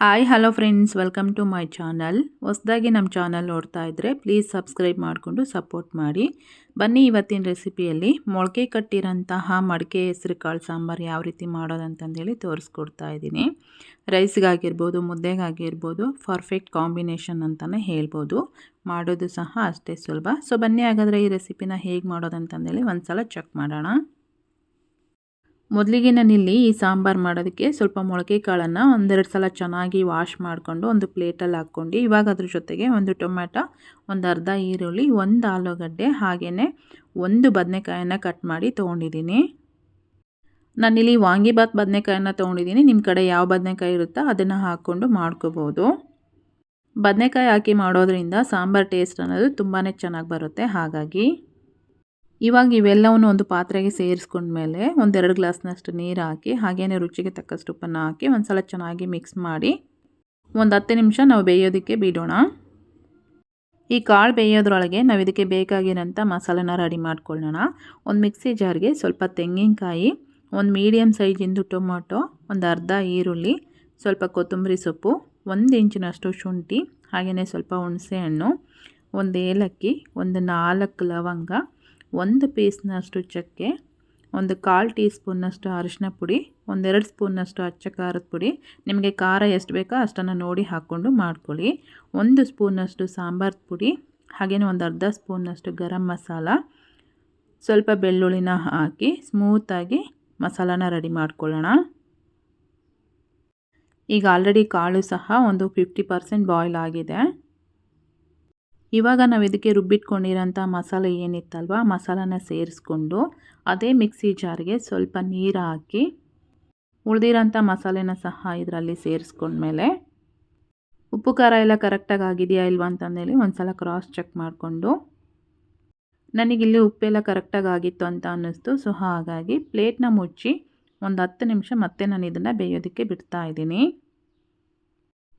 Hi hello friends welcome to my channel ಹೊಸದಾಗಿ ನಮ್ಮ channel ನೋಡ್ತಾ ಇದ್ದರೆ ಪ್ಲೀಸ್ ಸಬ್ಸ್ಕ್ರೈಬ್ ಮಾಡಿಕೊಂಡು ಸಪೋರ್ಟ್ ಮಾಡಿ. ಬನ್ನಿ ಇವತ್ತಿನ ರೆಸಿಪಿಯಲ್ಲಿ ಮೊಳಕೆ ಕಟ್ಟಿರೋಂತಹ ಮಡಿಕೆ ಹೆಸರು ಕಾಳು ಸಾಂಬಾರು ಯಾವ ರೀತಿ ಮಾಡೋದಂತಂದೇಳಿ ತೋರಿಸ್ಕೊಡ್ತಾ ಇದ್ದೀನಿ. ರೈಸ್ಗಾಗಿರ್ಬೋದು ಮುದ್ದೆಗಾಗಿರ್ಬೋದು ಪರ್ಫೆಕ್ಟ್ ಕಾಂಬಿನೇಷನ್ ಅಂತಲೇ ಹೇಳ್ಬೋದು. ಮಾಡೋದು ಸಹ ಅಷ್ಟೇ ಸುಲಭ. ಸೊ ಬನ್ನಿ ಹಾಗಾದರೆ ಈ ರೆಸಿಪಿನ ಹೇಗೆ ಮಾಡೋದಂತಂದೇಳಿ ಒಂದು ಸಲ ಚೆಕ್ ಮಾಡೋಣ. ಮೊದಲಿಗೆ ನಾನಿಲ್ಲಿ ಈ ಸಾಂಬಾರು ಮಾಡೋದಕ್ಕೆ ಸ್ವಲ್ಪ ಮೊಳಕೆ ಕಾಳನ್ನು ಒಂದೆರಡು ಸಲ ಚೆನ್ನಾಗಿ ವಾಶ್ ಮಾಡಿಕೊಂಡು ಒಂದು ಪ್ಲೇಟಲ್ಲಿ ಹಾಕ್ಕೊಂಡು, ಇವಾಗ ಅದ್ರ ಜೊತೆಗೆ ಒಂದು ಟೊಮ್ಯಾಟೊ, ಒಂದು ಅರ್ಧ ಈರುಳ್ಳಿ, ಒಂದು ಆಲೂಗಡ್ಡೆ ಹಾಗೆಯೇ ಒಂದು ಬದನೆಕಾಯನ್ನು ಕಟ್ ಮಾಡಿ ತೊಗೊಂಡಿದ್ದೀನಿ. ನಾನಿಲ್ಲಿ ವಾಂಗಿಬಾತ್ ಬದನೆಕಾಯನ್ನು ತೊಗೊಂಡಿದ್ದೀನಿ. ನಿಮ್ಮ ಕಡೆ ಯಾವ ಬದನೆಕಾಯಿ ಇರುತ್ತೋ ಅದನ್ನು ಹಾಕ್ಕೊಂಡು ಮಾಡ್ಕೋಬೋದು. ಬದನೆಕಾಯಿ ಹಾಕಿ ಮಾಡೋದ್ರಿಂದ ಸಾಂಬಾರು ಟೇಸ್ಟ್ ಅನ್ನೋದು ತುಂಬಾ ಚೆನ್ನಾಗಿ ಬರುತ್ತೆ. ಹಾಗಾಗಿ ಇವಾಗ ಇವೆಲ್ಲವನ್ನು ಒಂದು ಪಾತ್ರೆಗೆ ಸೇರಿಸ್ಕೊಂಡ ಮೇಲೆ ಒಂದೆರಡು ಗ್ಲಾಸ್ನಷ್ಟು ನೀರು ಹಾಕಿ ಹಾಗೆಯೇ ರುಚಿಗೆ ತಕ್ಕಷ್ಟು ಉಪ್ಪನ್ನು ಹಾಕಿ ಒಂದು ಸಲ ಚೆನ್ನಾಗಿ ಮಿಕ್ಸ್ ಮಾಡಿ ಒಂದು ಹತ್ತು ನಿಮಿಷ ನಾವು ಬೇಯೋದಕ್ಕೆ ಬಿಡೋಣ. ಈ ಕಾಳು ಬೇಯೋದ್ರೊಳಗೆ ನಾವು ಇದಕ್ಕೆ ಬೇಕಾಗಿರೋಂಥ ಮಸಾಲೆನ ರೆಡಿ ಮಾಡ್ಕೊಳ್ಳೋಣ. ಒಂದು ಮಿಕ್ಸಿ ಜಾರ್ಗೆ ಸ್ವಲ್ಪ ತೆಂಗಿನಕಾಯಿ, ಒಂದು ಮೀಡಿಯಮ್ ಸೈಜಿಂದು ಟೊಮೊಟೊ, ಒಂದು ಅರ್ಧ ಈರುಳ್ಳಿ, ಸ್ವಲ್ಪ ಕೊತ್ತಂಬರಿ ಸೊಪ್ಪು, ಒಂದು ಇಂಚಿನಷ್ಟು ಶುಂಠಿ ಹಾಗೆಯೇ ಸ್ವಲ್ಪ ಹುಣಸೆ ಹಣ್ಣು ಒಂದು ಏಲಕ್ಕಿ, ಒಂದು ನಾಲ್ಕು ಲವಂಗ ಒಂದು ಪೀಸ್ನಷ್ಟು ಚಕ್ಕೆ, ಒಂದು ಕಾಲು ಟೀ ಸ್ಪೂನ್ನಷ್ಟು ಅರಿಶಿನ ಪುಡಿ, ಒಂದೆರಡು ಸ್ಪೂನ್ನಷ್ಟು ಅಚ್ಚ ಖಾರದ ಪುಡಿ. ನಿಮಗೆ ಖಾರ ಎಷ್ಟು ಬೇಕೋ ಅಷ್ಟನ್ನು ನೋಡಿ ಹಾಕ್ಕೊಂಡು ಮಾಡ್ಕೊಳ್ಳಿ. ಒಂದು ಸ್ಪೂನ್ನಷ್ಟು ಸಾಂಬಾರು ಪುಡಿ ಹಾಗೆಯೇ ಒಂದು ಅರ್ಧ ಸ್ಪೂನ್ನಷ್ಟು ಗರಂ ಮಸಾಲ, ಸ್ವಲ್ಪ ಬೆಳ್ಳುಳ್ಳಿನ ಹಾಕಿ ಸ್ಮೂತಾಗಿ ಮಸಾಲಾನ ರೆಡಿ ಮಾಡ್ಕೊಳ್ಳೋಣ. ಈಗ ಆಲ್ರೆಡಿ ಕಾಳು ಸಹ ಒಂದು ಫಿಫ್ಟಿ ಪರ್ಸೆಂಟ್ ಬಾಯ್ಲ್ ಆಗಿದೆ. ಇವಾಗ ನಾವು ಇದಕ್ಕೆ ರುಬ್ಬಿಟ್ಕೊಂಡಿರೋಂಥ ಮಸಾಲೆ ಏನಿತ್ತಲ್ವ, ಮಸಾಲಾನ ಸೇರಿಸ್ಕೊಂಡು ಅದೇ ಮಿಕ್ಸಿ ಜಾರ್ಗೆ ಸ್ವಲ್ಪ ನೀರು ಹಾಕಿ ಉಳಿದಿರೋಂಥ ಮಸಾಲೆನ ಸಹ ಇದರಲ್ಲಿ ಸೇರಿಸ್ಕೊಂಡ್ಮೇಲೆ ಉಪ್ಪು ಖಾರ ಎಲ್ಲ ಕರೆಕ್ಟಾಗಿ ಆಗಿದೆಯಾ ಇಲ್ವಾ ಅಂತಂದೇಳಿ ಒಂದು ಸಲ ಕ್ರಾಸ್ ಚೆಕ್ ಮಾಡಿಕೊಂಡು ನನಗಿಲ್ಲಿ ಉಪ್ಪೆಲ್ಲ ಕರೆಕ್ಟಾಗಿ ಆಗಿತ್ತು ಅಂತ ಅನ್ನಿಸ್ತು. ಸೊ ಹಾಗಾಗಿ ಪ್ಲೇಟ್ನ ಮುಚ್ಚಿ ಒಂದು ಹತ್ತು ನಿಮಿಷ ಮತ್ತೆ ನಾನು ಇದನ್ನು ಬೇಯೋದಕ್ಕೆ ಬಿಡ್ತಾ ಇದ್ದೀನಿ.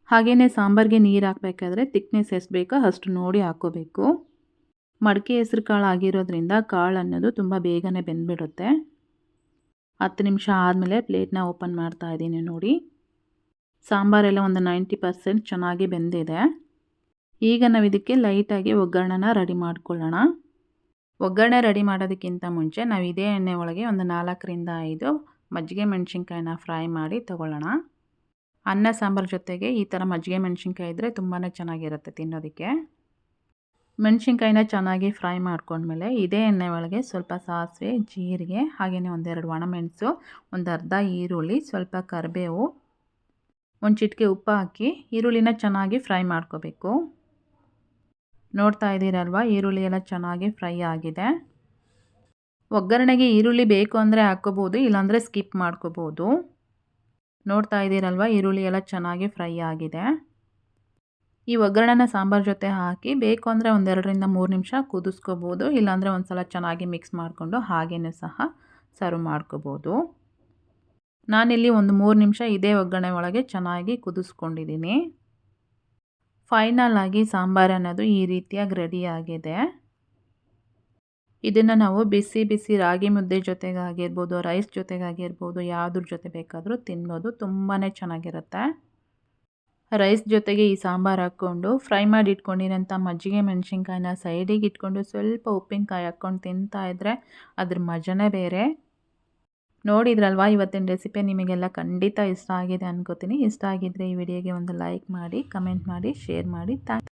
ಹಾಗೆಯೇ ಸಾಂಬಾರಿಗೆ ನೀರು ಹಾಕಬೇಕಾದ್ರೆ ತಿಕ್ನೆಸ್ ಎಷ್ಟು ಬೇಕೋ ಅಷ್ಟು ನೋಡಿ ಹಾಕೋಬೇಕು. ಮಡಿಕೆ ಹೆಸ್ರು ಕಾಳು ಆಗಿರೋದ್ರಿಂದ ಕಾಳು ಅನ್ನೋದು ತುಂಬ ಬೇಗನೆ ಬೆಂದ್ಬಿಡುತ್ತೆ. ಹತ್ತು ನಿಮಿಷ ಆದಮೇಲೆ ಪ್ಲೇಟ್ನ ಓಪನ್ ಮಾಡ್ತಾ ಇದ್ದೀನಿ ನೋಡಿ. ಸಾಂಬಾರೆಲ್ಲ ಒಂದು ನೈಂಟಿ ಪರ್ಸೆಂಟ್ ಚೆನ್ನಾಗಿ ಬೆಂದಿದೆ. ಈಗ ನಾವು ಇದಕ್ಕೆ ಲೈಟಾಗಿ ಒಗ್ಗರಣೆನ ರೆಡಿ ಮಾಡ್ಕೊಳ್ಳೋಣ. ಒಗ್ಗರಣೆ ರೆಡಿ ಮಾಡೋದಕ್ಕಿಂತ ಮುಂಚೆ ನಾವು ಇದೇ ಎಣ್ಣೆ ಒಳಗೆ ಒಂದು ನಾಲ್ಕರಿಂದ ಐದು ಮಜ್ಜಿಗೆ ಮೆಣಸಿನ್ಕಾಯಿನ ಫ್ರೈ ಮಾಡಿ ತೊಗೊಳ್ಳೋಣ. ಅನ್ನ, ಸಾಂಬಾರು ಜೊತೆಗೆ ಈ ಥರ ಮಜ್ಜಿಗೆ ಮೆಣಸಿನ್ಕಾಯಿ ಇದ್ದರೆ ತುಂಬಾ ಚೆನ್ನಾಗಿರುತ್ತೆ ತಿನ್ನೋದಕ್ಕೆ. ಮೆಣಸಿನ್ಕಾಯಿನ ಚೆನ್ನಾಗಿ ಫ್ರೈ ಮಾಡ್ಕೊಂಡ್ಮೇಲೆ ಇದೇ ಎಣ್ಣೆ ಒಳಗೆ ಸ್ವಲ್ಪ ಸಾಸಿವೆ, ಜೀರಿಗೆ ಹಾಗೆಯೇ ಒಂದೆರಡು ಒಣಮೆಣಸು, ಒಂದು ಅರ್ಧ ಈರುಳ್ಳಿ, ಸ್ವಲ್ಪ ಕರಿಬೇವು, ಒಂದು ಚಿಟಿಕೆ ಉಪ್ಪು ಹಾಕಿ ಈರುಳ್ಳಿನ ಚೆನ್ನಾಗಿ ಫ್ರೈ ಮಾಡ್ಕೋಬೇಕು. ನೋಡ್ತಾ ಇದ್ದೀರಲ್ವ, ಈರುಳ್ಳಿ ಎಲ್ಲ ಚೆನ್ನಾಗಿ ಫ್ರೈ ಆಗಿದೆ. ಒಗ್ಗರಣೆಗೆ ಈರುಳ್ಳಿ ಬೇಕು ಅಂದರೆ ಹಾಕ್ಕೋಬೋದು, ಇಲ್ಲಾಂದರೆ ಸ್ಕಿಪ್ ಮಾಡ್ಕೋಬೋದು. ನೋಡ್ತಾ ಇದ್ದೀರಲ್ವ? ಈರುಳ್ಳಿ ಎಲ್ಲ ಚೆನ್ನಾಗಿ ಫ್ರೈ ಆಗಿದೆ. ಈ ಒಗ್ಗರಣೆನ ಸಾಂಬಾರು ಜೊತೆ ಹಾಕಿ ಬೇಕು ಅಂದರೆ ಒಂದೆರಡರಿಂದ ಮೂರು ನಿಮಿಷ ಕುದಿಸ್ಕೋಬೋದು. ಇಲ್ಲಾಂದರೆ ಒಂದು ಸಲ ಚೆನ್ನಾಗಿ ಮಿಕ್ಸ್ ಮಾಡಿಕೊಂಡು ಹಾಗೆಯೇ ಸಹ ಸರ್ವ್ ಮಾಡ್ಕೋಬೋದು. ನಾನಿಲ್ಲಿ ಒಂದು ಮೂರು ನಿಮಿಷ ಇದೇ ಒಗ್ಗರಣೆ ಒಳಗೆ ಚೆನ್ನಾಗಿ ಕುದಿಸ್ಕೊಂಡಿದ್ದೀನಿ. ಫೈನಲ್ ಆಗಿ ಸಾಂಬಾರು ಅನ್ನೋದು ಈ ರೀತಿಯಾಗಿ ರೆಡಿ ಆಗಿದೆ. ಇದನ್ನು ನಾವು ಬಿಸಿ ಬಿಸಿ ರಾಗಿ ಮುದ್ದೆ ಜೊತೆಗಾಗಿರ್ಬೋದು ರೈಸ್ ಜೊತೆಗಾಗಿರ್ಬೋದು ಯಾವುದ್ರ ಜೊತೆ ಬೇಕಾದರೂ ತಿನ್ಬೋದು ತುಂಬಾ ಚೆನ್ನಾಗಿರುತ್ತೆ. ರೈಸ್ ಜೊತೆಗೆ ಈ ಸಾಂಬಾರು ಹಾಕ್ಕೊಂಡು ಫ್ರೈ ಮಾಡಿ ಇಟ್ಕೊಂಡಿರೋಂಥ ಮಜ್ಜಿಗೆ ಮೆಣಸಿನ್ಕಾಯಿನ ಸೈಡಿಗೆ ಇಟ್ಕೊಂಡು ಸ್ವಲ್ಪ ಉಪ್ಪಿನಕಾಯಿ ಹಾಕ್ಕೊಂಡು ತಿಂತಾ ಇದ್ದರೆ ಅದ್ರ ಮಜನೇ ಬೇರೆ. ನೋಡಿದ್ರಲ್ವಾ? ಇವತ್ತಿನ ರೆಸಿಪಿ ನಿಮಗೆಲ್ಲ ಖಂಡಿತ ಇಷ್ಟ ಆಗಿದೆ ಅನ್ಕೋತೀನಿ. ಇಷ್ಟ ಆಗಿದ್ದರೆ ಈ ವಿಡಿಯೋಗೆ ಒಂದು ಲೈಕ್ ಮಾಡಿ ಕಮೆಂಟ್ ಮಾಡಿ ಶೇರ್ ಮಾಡಿ. ಥ್ಯಾಂಕ್